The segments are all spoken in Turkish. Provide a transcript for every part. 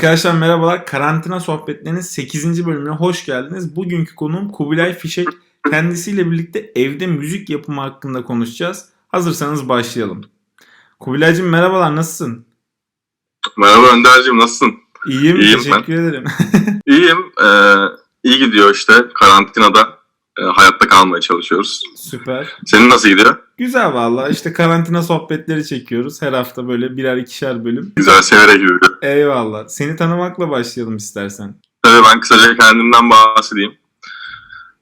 Arkadaşlar merhabalar. Karantina sohbetlerinin 8. bölümüne hoş geldiniz. Bugünkü konuğum Kubilay Fişek. Kendisiyle birlikte evde müzik yapımı hakkında konuşacağız. Hazırsanız başlayalım. Kubilaycığım merhabalar nasılsın? Merhaba Önder'cim nasılsın? İyiyim, İyiyim teşekkür ederim. İyiyim. Ee, iyi gidiyor işte. Karantinada e, hayatta kalmaya çalışıyoruz. Süper. Senin nasıl gidiyor? Güzel valla işte karantina sohbetleri çekiyoruz. Her hafta böyle birer ikişer bölüm. Güzel severek gidiyor. Eyvallah. Seni tanımakla başlayalım istersen. Tabii ben kısaca kendimden bahsedeyim.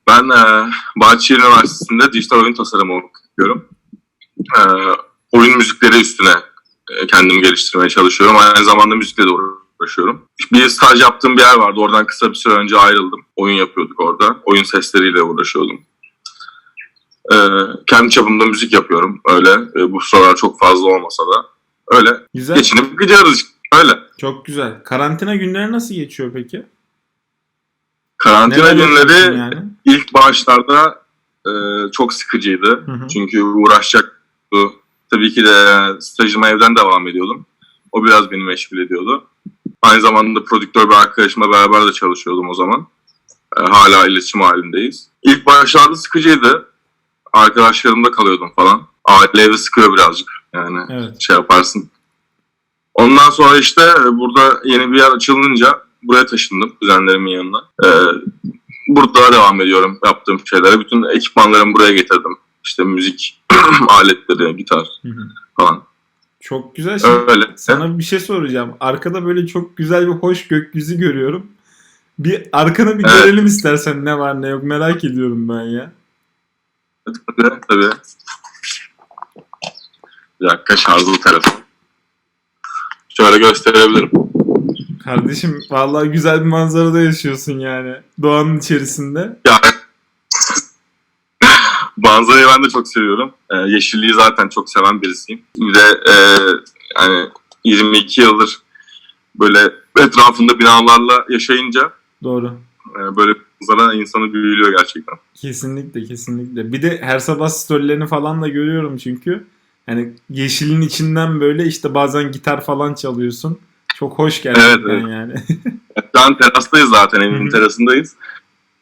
Ben e, Bahçeşehir Üniversitesi'nde dijital oyun tasarımı okuyorum. E, oyun müzikleri üstüne e, kendimi geliştirmeye çalışıyorum. Aynı zamanda müzikle de uğraşıyorum. Bir staj yaptığım bir yer vardı. Oradan kısa bir süre önce ayrıldım. Oyun yapıyorduk orada. Oyun sesleriyle uğraşıyordum. E, kendi çapımda müzik yapıyorum. Öyle. E, bu sıralar çok fazla olmasa da. Öyle. Güzel. Geçinip gidiyoruz. Öyle. Çok güzel. Karantina günleri nasıl geçiyor peki? Karantina Neler günleri yani? İlk başlarda e, çok sıkıcıydı. Hı hı. Çünkü uğraşacaktı. Tabii ki de stajıma evden devam ediyordum. O biraz beni meşgul ediyordu. Aynı zamanda prodüktör bir arkadaşımla beraber de çalışıyordum o zaman. E, hala iletişim halindeyiz. İlk başlarda sıkıcıydı. Arkadaşlarımda kalıyordum falan. Aile evi sıkıyor birazcık. Yani Evet. şey yaparsın. Ondan sonra işte burada yeni bir yer açılınca buraya taşındım kuzenlerimin yanına. Ee, burada devam ediyorum yaptığım şeylere. Bütün ekipmanlarımı buraya getirdim. İşte müzik aletleri, gitar Hı hı. falan. Çok güzel. Şimdi Öyle. sana bir şey soracağım. Arkada böyle çok güzel bir hoş gökyüzü görüyorum. Bir arkanı bir Evet. görelim istersen ne var ne yok merak ediyorum ben ya. Tabii, tabii. Bir dakika şarjlı telefon. Şöyle gösterebilirim. Kardeşim vallahi güzel bir manzarada yaşıyorsun yani. Doğanın içerisinde. Yani manzarayı ben de çok seviyorum. Ee, yeşilliği zaten çok seven birisiyim. Bir de e, yani 22 yıldır böyle etrafında binalarla yaşayınca Doğru. e, böyle manzara insanı büyülüyor gerçekten. Kesinlikle kesinlikle. Bir de her sabah storylerini falan da görüyorum çünkü. Hani yeşilin içinden böyle işte bazen gitar falan çalıyorsun. Çok hoş gerçekten Evet, evet. yani. Şu an terastayız zaten Hı evin hı. terasındayız.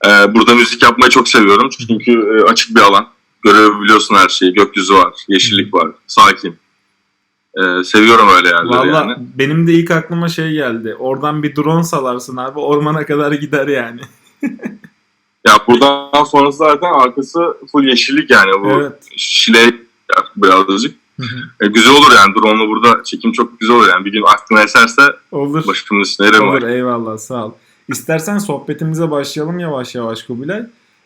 Ee, burada müzik yapmayı çok seviyorum çünkü e, açık bir alan. Görebiliyorsun her şeyi. Gökyüzü var, yeşillik var, sakin. Ee, seviyorum öyle yerleri Valla yani. benim de ilk aklıma şey geldi. Oradan bir drone salarsın abi ormana kadar gider yani. Ya buradan sonrası zaten arkası full yeşillik yani bu Evet. şile birazcık. E, güzel olur yani drone'la burada çekim çok güzel olur yani. Bir gün aklına eserse Olur. başımın üstüne yerim Olur var. eyvallah sağ ol. İstersen sohbetimize başlayalım yavaş yavaş Kubilay.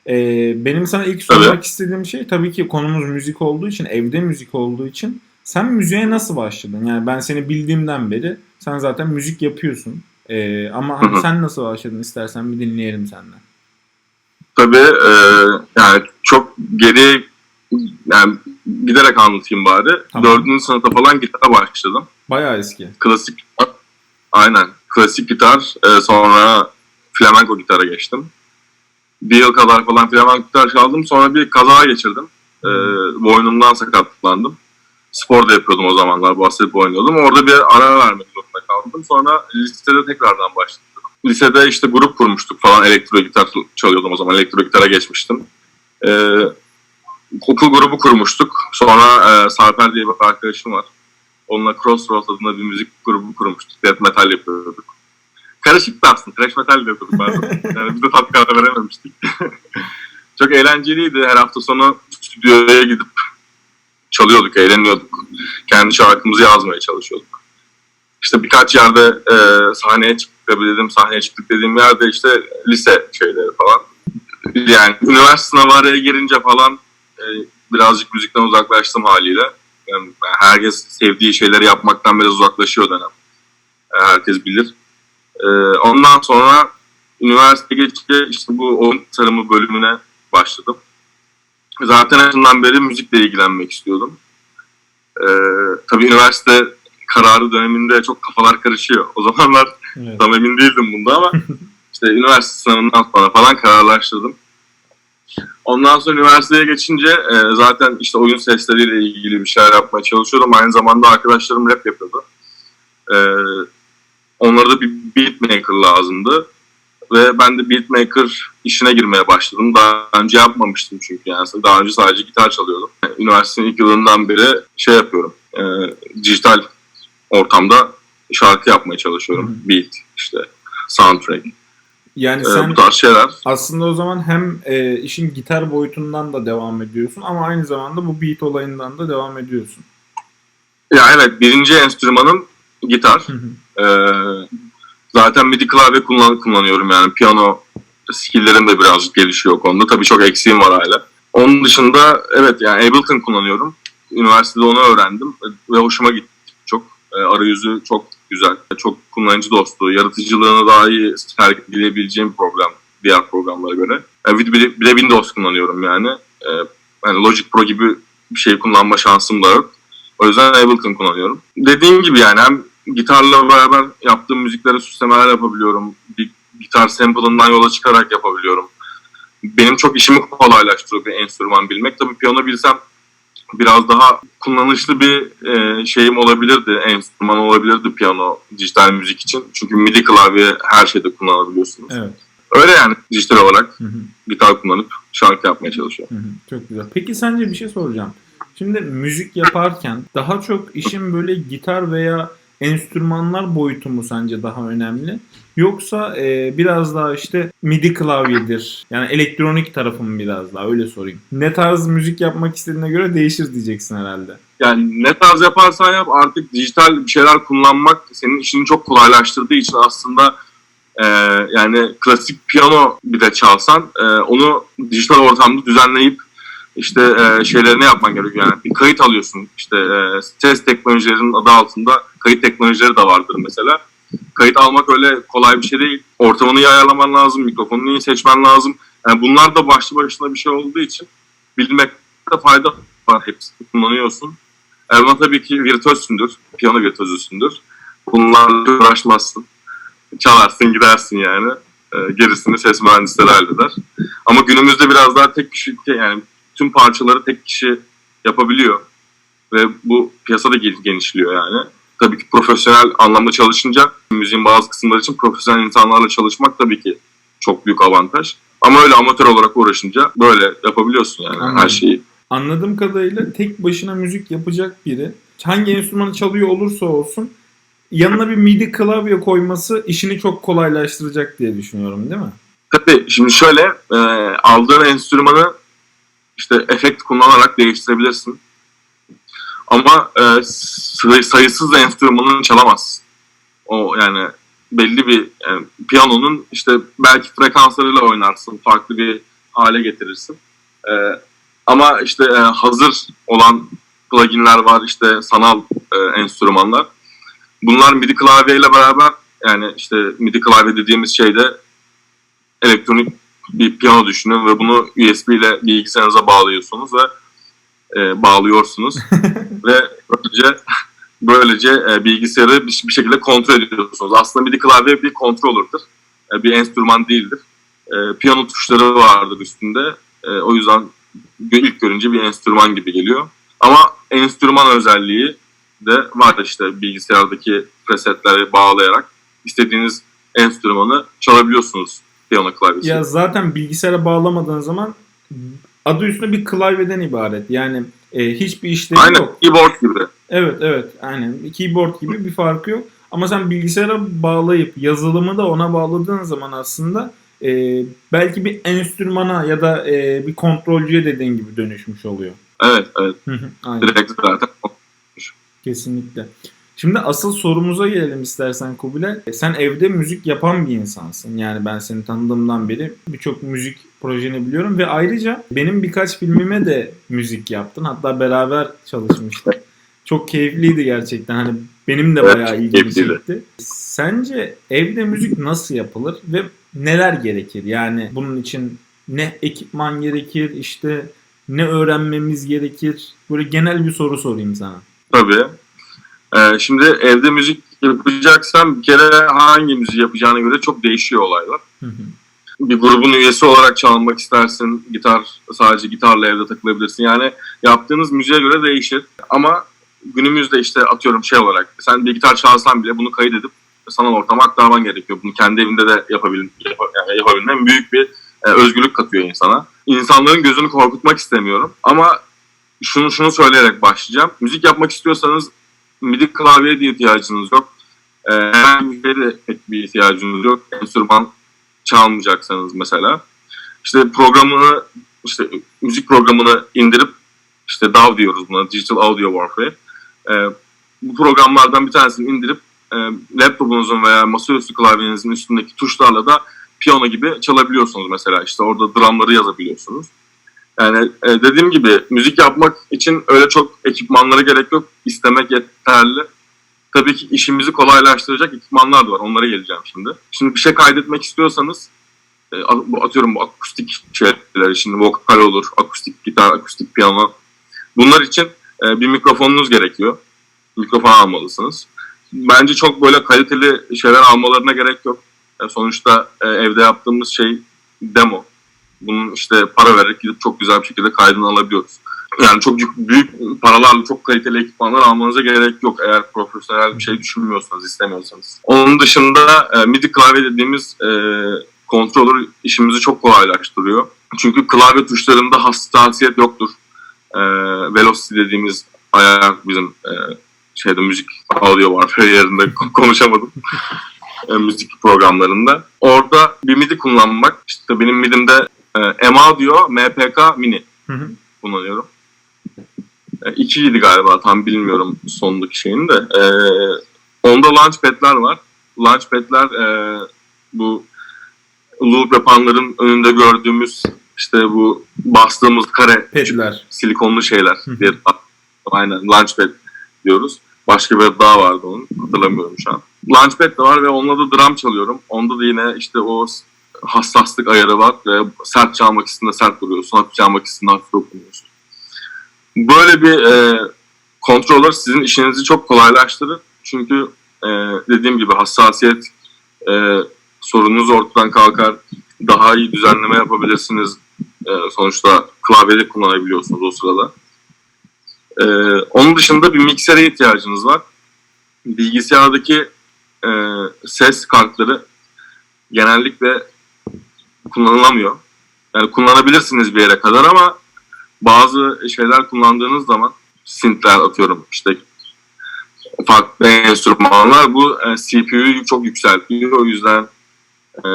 Ee, benim sana ilk sormak Tabii. istediğim şey tabii ki konumuz müzik olduğu için, evde müzik olduğu için sen müziğe nasıl başladın? Yani ben seni bildiğimden beri sen zaten müzik yapıyorsun. Ee, ama hani sen nasıl başladın istersen bir dinleyelim senden. Tabii e, yani çok geri yani giderek anlatayım bari. Tamam. Dördüncü sınıfta falan gitara başladım. Bayağı eski. Klasik. Aynen. Klasik gitar. e, sonra flamenco gitara geçtim. Bir yıl kadar falan flamenco gitar çaldım. Sonra bir kaza geçirdim. E, boynumdan sakatlandım. Spor da yapıyordum o zamanlar. Basketbol oynuyordum. Orada bir ara vermek zorunda kaldım. Sonra lisede tekrardan başladım. Lisede işte grup kurmuştuk falan. Elektro gitar çalıyordum o zaman. Elektro gitara geçmiştim. E, okul grubu kurmuştuk. Sonra e, Sarper diye bir arkadaşım var. Onunla Crossroads adında bir müzik grubu kurmuştuk. Death metal yapıyorduk. Karışık da aslında. Thrash metal de yapıyorduk bazen. Yani bir de tat karar verememiştik. Çok eğlenceliydi. Her hafta sonu stüdyoya gidip çalıyorduk, eğleniyorduk. Kendi şarkımızı yazmaya çalışıyorduk. İşte birkaç yerde e, sahneye çıktık dedim, sahneye çıktık dediğim yerde işte lise şeyleri falan. Yani üniversite sınavı araya girince falan e, birazcık müzikten uzaklaştım haliyle. Yani herkes sevdiği şeyleri yapmaktan biraz uzaklaşıyor dönem. E, Herkes bilir. E, ondan sonra üniversite geçince işte bu oyun tasarımı bölümüne başladım. Zaten en başından beri müzikle ilgilenmek istiyordum. E, tabii üniversite kararı döneminde çok kafalar karışıyor. O zamanlar Evet. tam emin değildim bunda ama işte üniversite sınavından sonra falan kararlaştırdım. Ondan sonra üniversiteye geçince e, zaten işte oyun sesleriyle ilgili bir şeyler yapmaya çalışıyordum. Aynı zamanda arkadaşlarım rap yapıyordu. E, Onlara da bir beatmaker lazımdı. Ve ben de beatmaker işine girmeye başladım. Daha önce yapmamıştım çünkü yani daha önce sadece gitar çalıyordum. Üniversitenin ilk yılından beri şey yapıyorum. E, dijital ortamda şarkı yapmaya çalışıyorum. Beat işte soundtrack. Yani e, sen bu tarz şeyler. aslında o zaman hem e, işin gitar boyutundan da devam ediyorsun ama aynı zamanda bu beat olayından da devam ediyorsun. Ya evet birinci enstrümanım gitar. Hı hı. Ee, zaten MIDI klavye kullan kullanıyorum yani piyano skilllerim de birazcık gelişiyor o konuda. Tabii çok eksiğim var hala. Onun dışında evet yani Ableton kullanıyorum. Üniversitede onu öğrendim ve hoşuma gitti çok. Ee, arayüzü çok güzel, çok kullanıcı dostu, yaratıcılığını daha iyi sergileyebileceğim program diğer programlara göre. Ee, bir, bir de Windows kullanıyorum yani. Ee, yani Logic Pro gibi bir şey kullanma şansım da yok. O yüzden Ableton kullanıyorum. Dediğim gibi yani hem gitarla beraber yaptığım müziklere süslemeler yapabiliyorum. Bir gitar sample'ından yola çıkarak yapabiliyorum. Benim çok işimi kolaylaştırıyor bir enstrüman bilmek. Tabii piyano bilsem biraz daha kullanışlı bir e, şeyim olabilirdi. Enstrüman olabilirdi piyano dijital müzik için. Çünkü MIDI klavye her şeyde kullanabiliyorsunuz. Evet. Öyle yani dijital olarak Hı hı. gitar kullanıp şarkı yapmaya çalışıyorum. Hı hı, Çok güzel. Peki sence bir şey soracağım. Şimdi müzik yaparken daha çok işin böyle gitar veya enstrümanlar boyutu mu sence daha önemli? Yoksa e, biraz daha işte MIDI klavyedir. Yani elektronik tarafı mı biraz daha öyle sorayım. Ne tarz müzik yapmak istediğine göre değişir diyeceksin herhalde. Yani ne tarz yaparsan yap artık dijital bir şeyler kullanmak senin işini çok kolaylaştırdığı için aslında e, yani klasik piyano bir de çalsan e, onu dijital ortamda düzenleyip işte e, şeylerini yapman gerekiyor. Yani bir kayıt alıyorsun işte e, ses teknolojilerinin adı altında kayıt teknolojileri de vardır mesela. Kayıt almak öyle kolay bir şey değil. Ortamını iyi ayarlaman lazım, mikrofonunu iyi seçmen lazım. Yani bunlar da başlı başına bir şey olduğu için bilmekte fayda var. Hepsini kullanıyorsun. Ama tabii ki virtüözsündür. Piyano virtüözüsündür. Bunlarla uğraşmazsın. Çalarsın gidersin yani. E, gerisini ses mühendisleri halleder. Ama günümüzde biraz daha tek kişi yani tüm parçaları tek kişi yapabiliyor. Ve bu piyasada genişliyor yani. Tabii ki profesyonel anlamda çalışınca müziğin bazı kısımları için profesyonel insanlarla çalışmak tabii ki çok büyük avantaj. Ama öyle amatör olarak uğraşınca böyle yapabiliyorsun yani Anladım. her şeyi. Anladığım kadarıyla tek başına müzik yapacak biri hangi enstrümanı çalıyor olursa olsun yanına bir MIDI klavye koyması işini çok kolaylaştıracak diye düşünüyorum değil mi? Tabii şimdi şöyle e, aldığın enstrümanı işte efekt kullanarak değiştirebilirsin. Ama e, say- sayısız enstrümanını çalamazsın. O yani belli bir yani piyanonun işte belki frekanslarıyla oynarsın, farklı bir hale getirirsin. E, ama işte e, hazır olan pluginler var, işte sanal e, enstrümanlar. Bunlar MIDI klavyeyle beraber yani işte MIDI klavye dediğimiz şeyde elektronik bir piyano düşünün ve bunu USB ile bilgisayarınıza bağlıyorsunuz ve e, bağlıyorsunuz ve böylece böylece e, bilgisayarı bir, bir şekilde kontrol ediyorsunuz. Aslında MIDI klavye bir controller'dır. E, bir enstrüman değildir. E, piyano tuşları vardır üstünde. E, o yüzden ilk görünce bir enstrüman gibi geliyor. Ama enstrüman özelliği de var işte bilgisayardaki presetleri bağlayarak istediğiniz enstrümanı çalabiliyorsunuz piyano klavyesi. Ya zaten bilgisayara bağlamadığın zaman adı üstünde bir klavyeden ibaret. Yani e, hiçbir işlevi Aynen yok. keyboard gibi. Evet evet aynen keyboard gibi bir farkı yok. Ama sen bilgisayara bağlayıp yazılımı da ona bağladığın zaman aslında e, belki bir enstrümana ya da e, bir kontrolcüye dediğin gibi dönüşmüş oluyor. Evet evet aynen. direkt zaten. Kesinlikle. Şimdi asıl sorumuza gelelim istersen Kubilay. E, Sen evde müzik yapan bir insansın. Yani ben seni tanıdığımdan beri birçok müzik projeni biliyorum ve ayrıca benim birkaç filmime de müzik yaptın. Hatta beraber çalışmıştık. Çok keyifliydi gerçekten. Hani benim de Evet, bayağı ilgimi keyifliydi. çekti. Sence evde müzik nasıl yapılır ve neler gerekir? Yani bunun için ne ekipman gerekir, işte ne öğrenmemiz gerekir? Böyle genel bir soru sorayım sana. Tabii. Ee, şimdi evde müzik yapacaksan bir kere hangi müzik yapacağına göre çok değişiyor olaylar. Hı hı. Bir grubun üyesi olarak çalmak istersin. Gitar sadece gitarla evde takılabilirsin. Yani yaptığınız müziğe göre değişir. Ama günümüzde işte atıyorum şey olarak sen bir gitar çalsan bile bunu kaydedip sanal ortama aktarman gerekiyor. Bunu kendi evinde de yapabilin, yap, yani yapabilmen büyük bir e, özgürlük katıyor insana. İnsanların gözünü korkutmak istemiyorum ama şunu şunu söyleyerek başlayacağım. Müzik yapmak istiyorsanız MIDI klavyeye de ihtiyacınız yok. E, herhangi bir bir ihtiyacınız yok. Enstrüman çalmayacaksanız mesela. İşte programını, işte müzik programını indirip işte DAW diyoruz buna, Digital Audio Warfare. E, bu programlardan bir tanesini indirip e, laptopunuzun veya masaüstü klavyenizin üstündeki tuşlarla da piyano gibi çalabiliyorsunuz mesela. İşte orada drumları yazabiliyorsunuz. Yani e, dediğim gibi müzik yapmak için öyle çok ekipmanlara gerek yok. İstemek yeterli. Tabii ki işimizi kolaylaştıracak ekipmanlar da var. Onlara geleceğim şimdi. Şimdi bir şey kaydetmek istiyorsanız e, atıyorum bu akustik şeyler şimdi vokal olur, akustik gitar, akustik piyano. Bunlar için e, bir mikrofonunuz gerekiyor. Mikrofon almalısınız. Bence çok böyle kaliteli şeyler almalarına gerek yok. E, sonuçta e, evde yaptığımız şey demo. Bunun işte para vererek gidip çok güzel bir şekilde kaydını alabiliyoruz. Yani çok büyük, paralarla çok kaliteli ekipmanlar almanıza gerek yok eğer profesyonel bir şey düşünmüyorsanız, istemiyorsanız. Onun dışında e, MIDI klavye dediğimiz e, controller işimizi çok kolaylaştırıyor. Çünkü klavye tuşlarında hassasiyet yoktur. E, velocity dediğimiz ayar bizim e, şeyde müzik audio var yerinde konuşamadım. E, müzik programlarında. Orada bir MIDI kullanmak, işte benim MIDI'mde e, M-Audio MPK Mini Hı hı. kullanıyorum. E, ikiydi galiba tam bilmiyorum sondaki şeyin de. E, onda launchpad'ler var. Launchpad'ler e, bu loop yapanların önünde gördüğümüz işte bu bastığımız kare Pedler. silikonlu şeyler Hı diye aynen launchpad diyoruz. Başka bir daha vardı onun. Hatırlamıyorum şu an. Launchpad de var ve onunla da drum çalıyorum. Onda da yine işte o hassaslık ayarı var ve sert çalmak istediğinde sert vuruyorsun, hafif çalmak istediğinde hafif dokunuyorsun. Böyle bir e, controller sizin işinizi çok kolaylaştırır. Çünkü e, dediğim gibi hassasiyet e, sorununuz ortadan kalkar. Daha iyi düzenleme yapabilirsiniz. E, sonuçta klavyede kullanabiliyorsunuz o sırada. E, onun dışında bir miksere ihtiyacınız var. Bilgisayardaki e, ses kartları genellikle kullanılamıyor. Yani kullanabilirsiniz bir yere kadar ama bazı şeyler kullandığınız zaman synthler atıyorum işte farklı enstrümanlar bu e, CPU'yu çok yükseltiyor. O yüzden e,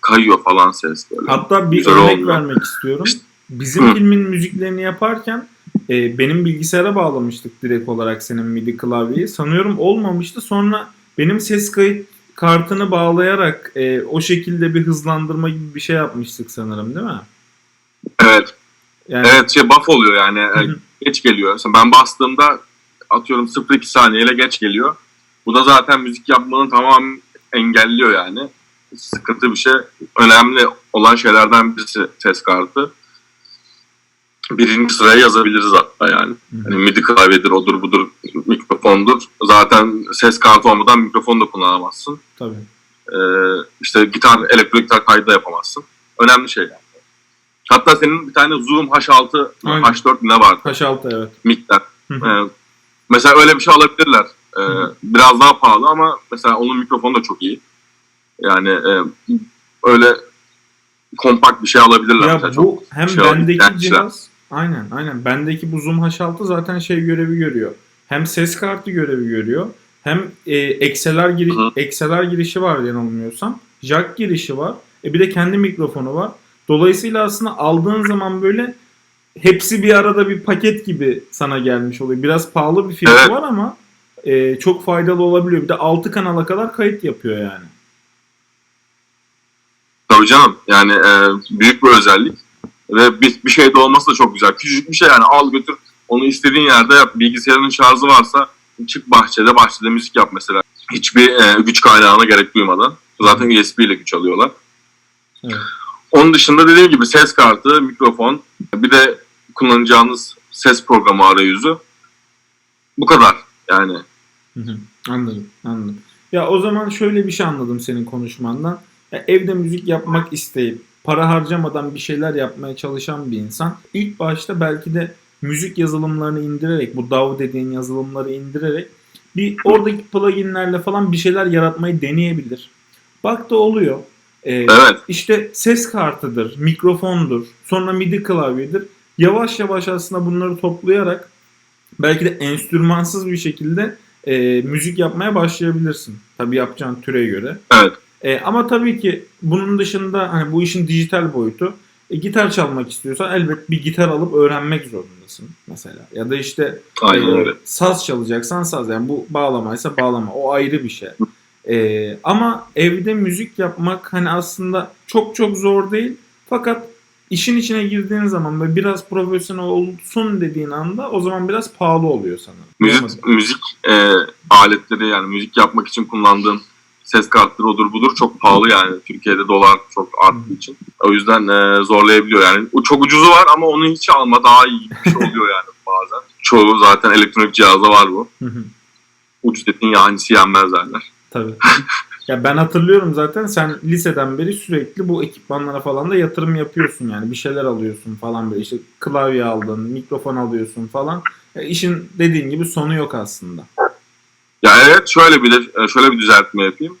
kayıyor falan ses böyle. Hatta bir Güzel örnek olmuyor. vermek istiyorum. Bizim Hı. filmin müziklerini yaparken e, benim bilgisayara bağlamıştık direkt olarak senin MIDI klavyeyi. Sanıyorum olmamıştı. Sonra benim ses kayıt kartını bağlayarak e, o şekilde bir hızlandırma gibi bir şey yapmıştık sanırım değil mi? Evet. Yani Evet şey buff oluyor yani geç geliyor. Mesela ben bastığımda atıyorum 0-2 saniyeyle geç geliyor. Bu da zaten müzik yapmanın tamamı engelliyor yani. Sıkıntı bir şey. Önemli olan şeylerden birisi ses kartı. Birinci sıraya yazabiliriz hatta yani. Hani MIDI klavyedir, odur budur, mikrofondur. Zaten ses kartı olmadan mikrofon da kullanamazsın. tabii. Ee, işte gitar, elektro gitar kaydı da yapamazsın. Önemli şeyler. Hatta senin bir tane Zoom H6, Aynen. H4 ne vardı? H6 evet. Hı. Ee, mesela öyle bir şey alabilirler. Ee, biraz daha pahalı ama mesela onun mikrofonu da çok iyi. Yani e, öyle kompakt bir şey alabilirler. Ya bu Çok hem şey bendeki cihaz aynen aynen bendeki bu Zoom H6 zaten şey görevi görüyor. Hem ses kartı görevi görüyor. Hem e, XLR giriş. XLR girişi var yanılmıyorsam. Jack girişi var. E bir de kendi mikrofonu var. Dolayısıyla aslında aldığın zaman böyle hepsi bir arada bir paket gibi sana gelmiş oluyor. Biraz pahalı bir fiyatı Evet. var ama e, çok faydalı olabiliyor. Bir de 6 kanala kadar kayıt yapıyor yani. Tabii canım. Yani e, büyük bir özellik. Ve bir, bir şey de olması da çok güzel. Küçücük bir şey yani al götür. Onu istediğin yerde yap. Bilgisayarının şarjı varsa çık bahçede, bahçede müzik yap mesela. Hiçbir e, güç kaynağına gerek duymadan. Zaten USB ile güç alıyorlar. Evet. Onun dışında dediğim gibi ses kartı, mikrofon, bir de kullanacağınız ses programı arayüzü. Bu kadar yani. Hı hı, Anladım, anladım. Ya o zaman şöyle bir şey anladım senin konuşmandan. Ya evde müzik yapmak isteyip para harcamadan bir şeyler yapmaya çalışan bir insan ilk başta belki de müzik yazılımlarını indirerek bu DAW dediğin yazılımları indirerek bir oradaki pluginlerle falan bir şeyler yaratmayı deneyebilir. Bak da oluyor. Ee, Evet. işte ses kartıdır, mikrofondur, sonra MIDI klavyedir. Yavaş yavaş aslında bunları toplayarak belki de enstrümansız bir şekilde e, müzik yapmaya başlayabilirsin. Tabii yapacağın türe göre. Evet. E, ama tabii ki bunun dışında hani bu işin dijital boyutu e, gitar çalmak istiyorsan elbet bir gitar alıp öğrenmek zorundasın mesela. Ya da işte Aynen e, saz çalacaksan saz yani bu bağlamaysa bağlama o ayrı bir şey. E, ama evde müzik yapmak hani aslında çok çok zor değil fakat işin içine girdiğin zaman ve biraz profesyonel olsun dediğin anda o zaman biraz pahalı oluyor sana. Müzik, müzik e, aletleri yani müzik yapmak için kullandığım ses kartları odur budur çok pahalı yani. Türkiye'de dolar çok arttığı için. O yüzden e, zorlayabiliyor yani. O çok ucuzu var ama onu hiç alma daha iyi bir şey oluyor yani bazen. Çoğu zaten elektronik cihazda var bu. Ucuz etin yahanisi yenmez derler. Tabii. ya ben hatırlıyorum zaten sen liseden beri sürekli bu ekipmanlara falan da yatırım yapıyorsun yani bir şeyler alıyorsun falan böyle işte klavye aldın, mikrofon alıyorsun falan. E, işin dediğin gibi sonu yok aslında. Ya evet şöyle bir şöyle bir düzeltme yapayım.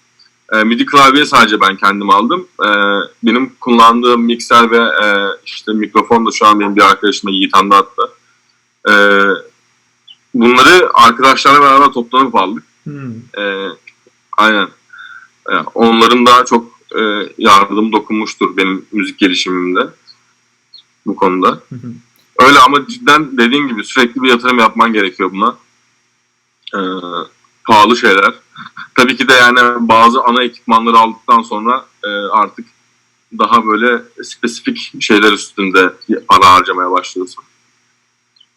E, MIDI klavye sadece ben kendim aldım. E, benim kullandığım mikser ve e, işte mikrofon da şu an benim bir arkadaşıma Yiğit Hamdi attı. E, bunları arkadaşlarla beraber toplanıp aldık. Hmm. E, aynen. E, onların daha çok e, yardım dokunmuştur benim müzik gelişimimde bu konuda. Hı hı. Öyle ama cidden dediğin gibi sürekli bir yatırım yapman gerekiyor buna. Ee, pahalı şeyler. Tabii ki de yani bazı ana ekipmanları aldıktan sonra e, artık daha böyle spesifik şeyler üstünde para harcamaya başlıyorsun.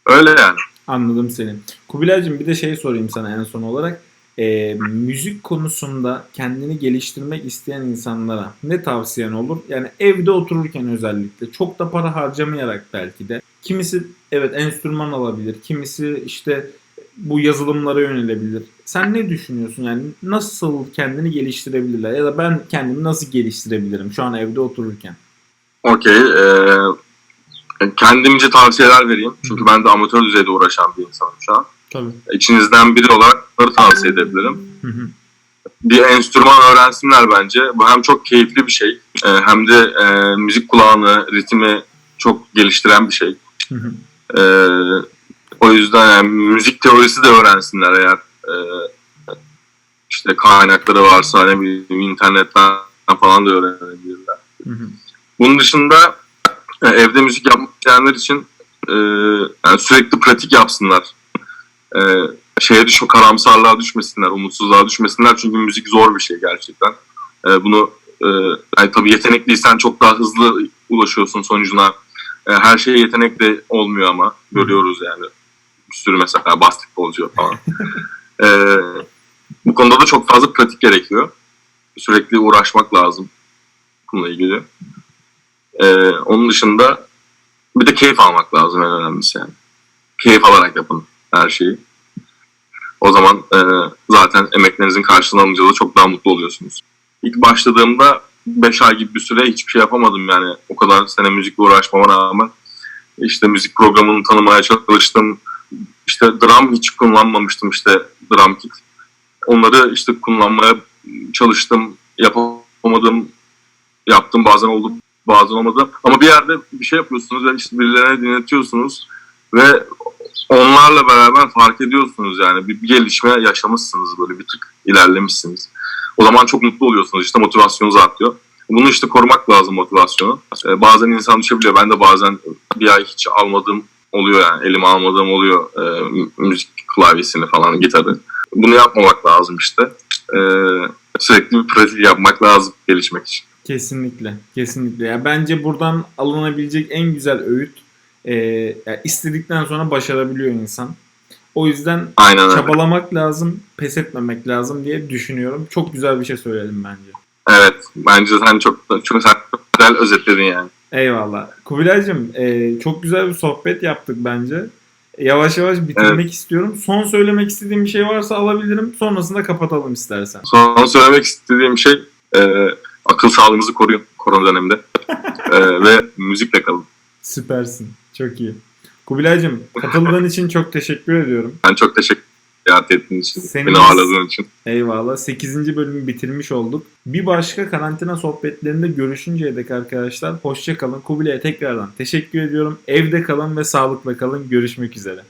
Öyle yani. Anladım seni. Kubilaycığım bir de şey sorayım sana en son olarak. E, müzik konusunda kendini geliştirmek isteyen insanlara ne tavsiyen olur? Yani evde otururken özellikle çok da para harcamayarak belki de. Kimisi evet enstrüman alabilir, kimisi işte bu yazılımlara yönelebilir. Sen ne düşünüyorsun? Yani nasıl kendini geliştirebilirler? Ya da ben kendimi nasıl geliştirebilirim şu an evde otururken? Okey. ee, kendimce tavsiyeler vereyim. Çünkü ben de amatör düzeyde uğraşan bir insanım şu an. Tabii. İçinizden biri olarak bunları tavsiye edebilirim. Hı hı. bir enstrüman öğrensinler bence. Bu hem çok keyifli bir şey e, hem de e, müzik kulağını, ritmi çok geliştiren bir şey. Hı hı. E, o yüzden yani müzik teorisi de öğrensinler eğer e, işte kaynakları varsa ne bileyim internetten falan da öğrenebilirler. Hı hı. Bunun dışında e, evde müzik yapmak isteyenler için e, yani sürekli pratik yapsınlar. E, şeye düşme, karamsarlığa düşmesinler, umutsuzluğa düşmesinler çünkü müzik zor bir şey gerçekten. E, bunu e, yani tabii yetenekliysen çok daha hızlı ulaşıyorsun sonucuna. E, her şeye yetenek de olmuyor ama görüyoruz yani. Sürü mesela basketbolcu falan. E, bu konuda da çok fazla pratik gerekiyor. Sürekli uğraşmak lazım bununla ilgili. Ee, onun dışında bir de keyif almak lazım en önemlisi yani. Keyif alarak yapın her şeyi. O zaman e, zaten emeklerinizin karşılığını alınca da çok daha mutlu oluyorsunuz. İlk başladığımda 5 ay gibi bir süre hiçbir şey yapamadım yani. O kadar sene müzikle uğraşmama rağmen. İşte müzik programını tanımaya çalıştım. İşte drum hiç kullanmamıştım işte drum kit. Onları işte kullanmaya çalıştım. Yapamadım. Yaptım bazen oldu bazen olmadı. Ama bir yerde bir şey yapıyorsunuz ve işte birilerine dinletiyorsunuz ve onlarla beraber fark ediyorsunuz yani bir, bir gelişme yaşamışsınız böyle bir tık ilerlemişsiniz. O zaman çok mutlu oluyorsunuz işte motivasyonunuz artıyor. Bunu işte korumak lazım motivasyonu. Ee, bazen insan düşebiliyor. Ben de bazen bir ay hiç almadığım oluyor yani elime almadığım oluyor e, mü- müzik klavyesini falan gitarı. Bunu yapmamak lazım işte. Ee, sürekli bir pratik yapmak lazım gelişmek için. Kesinlikle, kesinlikle. Ya bence buradan alınabilecek en güzel öğüt e, ya istedikten sonra başarabiliyor insan. O yüzden Aynen öyle. çabalamak lazım, pes etmemek lazım diye düşünüyorum. Çok güzel bir şey söyledim bence. Evet. Bence sen çok çok, sen çok güzel özetledin yani. Eyvallah. Kubilaycığım e, çok güzel bir sohbet yaptık bence. Yavaş yavaş bitirmek istiyorum. Son söylemek istediğim bir şey varsa alabilirim. Sonrasında kapatalım istersen. Son söylemek istediğim şey e, akıl sağlığınızı koruyun korona döneminde. E, ve müzikle kalın. Süpersin. Çok iyi. Kubilaycığım katıldığın için çok teşekkür ediyorum. Ben çok teşekkür ziyaret ettiğin için, Senin- beni ağırladığın için. Eyvallah. 8. bölümü bitirmiş olduk. Bir başka karantina sohbetlerinde görüşünceye dek arkadaşlar hoşça kalın. Kubilay'a tekrardan teşekkür ediyorum. Evde kalın ve sağlıkla kalın. Görüşmek üzere.